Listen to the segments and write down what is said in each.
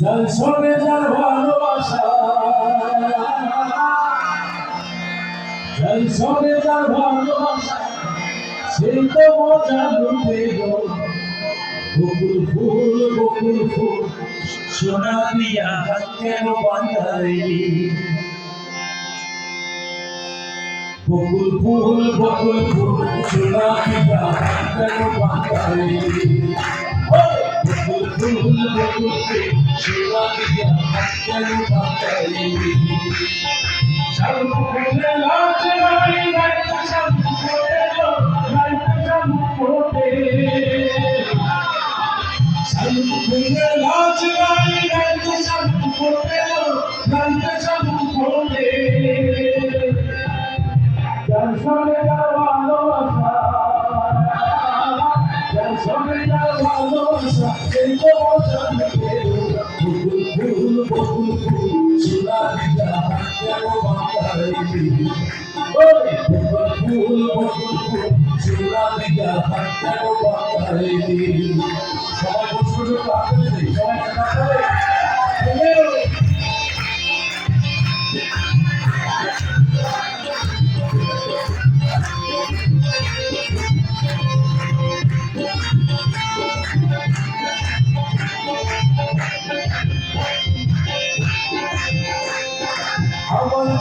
যার সঙ্গে যার ভালোবাসা যার সঙ্গে যার ভালোবাসা। মজা লুটে ফুল বকুল ফুল সোনা দিয়া হাত কেন বকুল ফুল বকুল ফুল সোনা দিয়া হাত কেন বাঁধাইলি বকুল ফুল বকুল ফুল সোনা দিয়া হাত কেন বাঁধাইলি শালুক ফুলে লাজ নাই রাইতে শালুক ফোটে রাইতে শালুক ফোটে শালুক ফুলে লাজ নাই রাইতে শালুক ফোটে রাইতে শালুক সবাই বসে বসে সবাই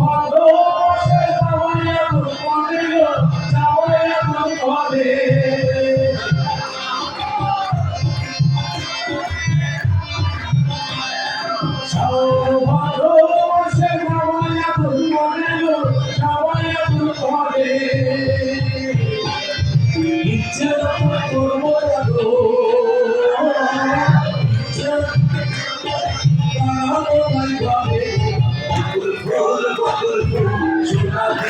ভালোবাসে সবাই এত করে সবাই এত করে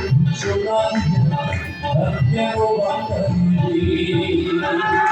Thank you.